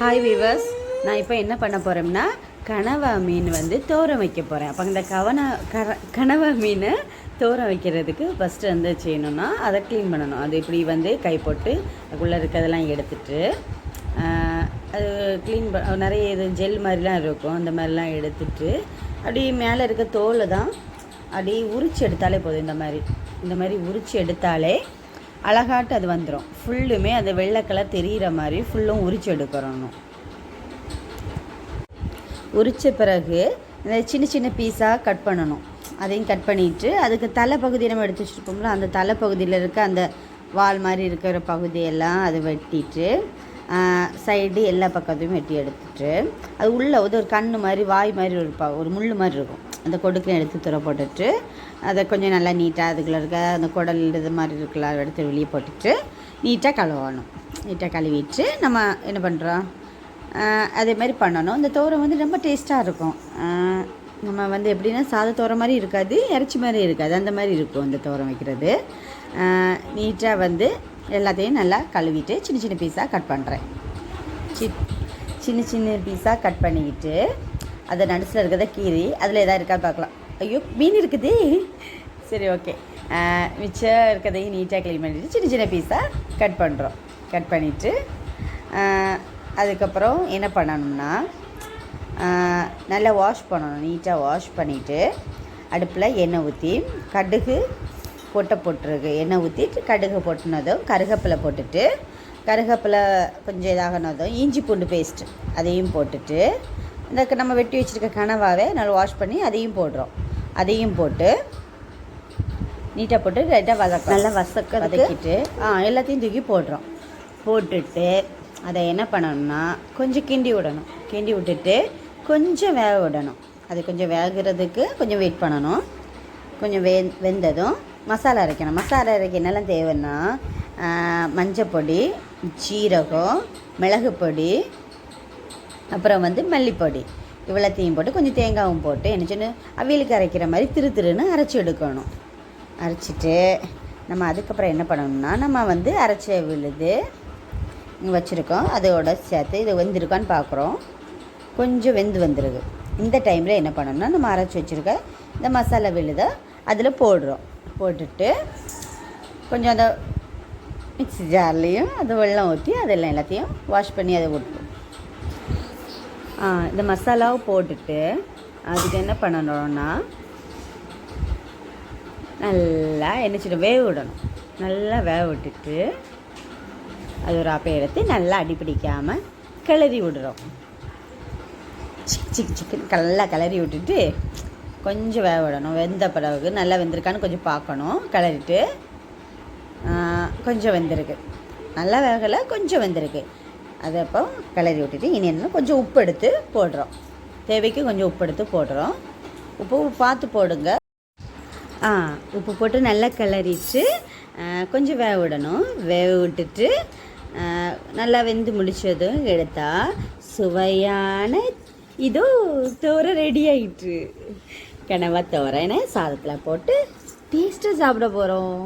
Hi viewers நான் இப்போ என்ன பண்ண போகிறோம்னா கனவா மீன் வந்து தோரம் வைக்க போகிறேன் அப்போ இந்த கவன கர கனவா மீனை தோரம் வைக்கிறதுக்கு ஃபஸ்ட்டு வந்து செய்யணும்னா அதை க்ளீன் பண்ணணும். அது இப்படி வந்து கை போட்டு அதுக்குள்ளே இருக்கிறதெல்லாம் எடுத்துட்டு அது க்ளீன் ப நிறைய இது ஜெல் மாதிரிலாம் இருக்கும். அந்த மாதிரிலாம் எடுத்துட்டு அப்படியே மேலே இருக்க தோலை தான் அப்படியே உரிச்சு எடுத்தாலே போதும். இந்த மாதிரி இந்த மாதிரி உரிச்சு எடுத்தாலே அழகாட்டு அது வந்துடும் ஃபுல்லுமே அந்த வெள்ளை கலர் தெரிகிற மாதிரி ஃபுல்லும் உரிச்சு எடுக்கிறணும். உரித்த பிறகு இந்த சின்ன சின்ன பீஸாக கட் பண்ணணும். அதையும் கட் பண்ணிட்டு அதுக்கு தலைப்பகுதி நம்ம எடுத்து வச்சுருப்போம்ல அந்த தலைப்பகுதியில் இருக்க அந்த வால் மாதிரி இருக்கிற பகுதியெல்லாம் அதை வெட்டிட்டு சைடு எல்லா பக்கத்தையும் வெட்டி எடுத்துட்டு அது உள்ளே வந்து ஒரு கண் மாதிரி வாய் மாதிரி ஒரு ப ஒரு முள் மாதிரி இருக்கும். அந்த கொடுக்கையும் எடுத்து துறை போட்டுட்டு அதை கொஞ்சம் நல்லா நீட்டாக அதுக்குள்ளே இருக்க அந்த குடல் இது மாதிரி இருக்குல்ல எடுத்து வெளியே போட்டுட்டு நீட்டாக கழுவணும். நீட்டாக கழுவிட்டு நம்ம என்ன பண்ணுறோம் அதே மாதிரி பண்ணணும். இந்த தோரம் வந்து ரொம்ப டேஸ்ட்டாக இருக்கும். நம்ம வந்து எப்படின்னா சாத தோரம் மாதிரி இருக்காது இறைச்சி மாதிரி இருக்காது. அந்த மாதிரி இருக்கும் இந்த தோரம் வைக்கிறது. நீட்டாக வந்து எல்லாத்தையும் நல்லா கழுவிட்டு சின்ன சின்ன பீஸாக கட் பண்ணுறேன் சி சின்ன சின்ன பீஸாக கட் பண்ணிக்கிட்டு அதை நடுசில் இருக்கிறத கீறி அதில் எதாவது இருக்கா பார்க்கலாம். ஐயோ மீன் இருக்குது. சரி ஓகே. மிச்சம் இருக்கிறதையும் நீட்டாக க்ளீன் பண்ணிவிட்டு சின்ன சின்ன பீஸாக கட் பண்ணுறோம் கட் பண்ணிவிட்டு அதுக்கப்புறம் என்ன பண்ணணும்னா நல்லா வாஷ் பண்ணணும். நீட்டாக வாஷ் பண்ணிவிட்டு அடுப்பில் எண்ணெய் ஊற்றி கடுகு கொட்டை போட்டுருக்கு. எண்ணெய் ஊற்றிட்டு கடுகு போட்டுனதும் கருகப்பிலை போட்டுட்டு கருகப்பிலை கொஞ்சம் இதாகினதும் இஞ்சி பூண்டு பேஸ்ட்டு அதையும் போட்டுட்டு இந்த நம்ம வெட்டி வச்சுருக்க கனவாவே நல்லா வாஷ் பண்ணி அதையும் போடுறோம். அதையும் போட்டு நீட்டாக போட்டு லைட்டாக வதக்க நல்லா வதக்க வதக்கிட்டு ஆ எல்லாத்தையும் தூக்கி போடுறோம். போட்டுட்டு அதை என்ன பண்ணணும்னா கொஞ்சம் கிண்டி விடணும். கிண்டி விட்டுட்டு கொஞ்சம் வேக விடணும். அது கொஞ்சம் வேகிறதுக்கு கொஞ்சம் வெயிட் பண்ணணும். கொஞ்சம் வெ வெந்ததும் மசாலா அரைக்கணும். மசாலா அரைக்க என்னெல்லாம் தேவைன்னா ஆ, மஞ்சள் பொடி சீரகம் மிளகு பொடி அப்புறம் வந்து மல்லிப்பொடி. இவ்வளோத்தையும் போட்டு கொஞ்சம் தேங்காயும் போட்டு என்ன சொன்னு அவியலுக்கு அரைக்கிற மாதிரி திரு திருன்னு அரைச்சி எடுக்கணும். அரைச்சிட்டு நம்ம அதுக்கப்புறம் என்ன பண்ணணும்னா நம்ம வந்து அரைச்ச விழுது வச்சுருக்கோம். அதோட சேர்த்து இது வெந்திருக்கான்னு பார்க்குறோம் கொஞ்சம் வெந்து வந்துருது. இந்த டைமில் என்ன பண்ணணும்னா நம்ம அரைச்சி வச்சுருக்க இந்த மசாலா விழுதை அதில் போடுறோம். போட்டுட்டு கொஞ்சம் அந்த மிக்ஸி ஜார்லேயும் அது வெள்ளம் ஊற்றி அதெல்லாம் எல்லாத்தையும் வாஷ் பண்ணி அதை விட்டுரும் இந்த மசாலாவை போட்டுட்டு அதுக்கு என்ன பண்ணணும்னா நல்லா எண்ணெய் வேக விடணும் நல்லா வேக விட்டுட்டு அது ஒரு அப்பை எடுத்து நல்லா அடிப்பிடிக்காமல் கிளறி விடுறோம். சிக் சிக் சிக்கன் நல்லா கிளறி விட்டுட்டு கொஞ்சம் வேக விடணும் வெந்த பிறகு நல்லா வெந்திருக்கான்னு கொஞ்சம் பார்க்கணும். கிளறிட்டு கொஞ்சம் வெந்திருக்கு. நல்லா வேகலை கொஞ்சம் வெந்திருக்கு. அதை அப்போ கிளறி விட்டுட்டு இனி என்ன கொஞ்சம் உப்பு எடுத்து போடுறோம். தேவைக்கு கொஞ்சம் உப்பு எடுத்து போடுறோம். உப்பு பார்த்து போடுங்க. ஆ உப்பு போட்டு நல்லா கிளறிட்டு கொஞ்சம் வேக விடணும். வேக விட்டுட்டு நல்லா வெந்து முடிச்சதும் எடுத்தால் சுவையான இதோ தோரை ரெடி ஆயிட்டு. கனவா தோரைன்னு சாதத்தில் போட்டு டேஸ்ட்டாக சாப்பிட போகிறோம்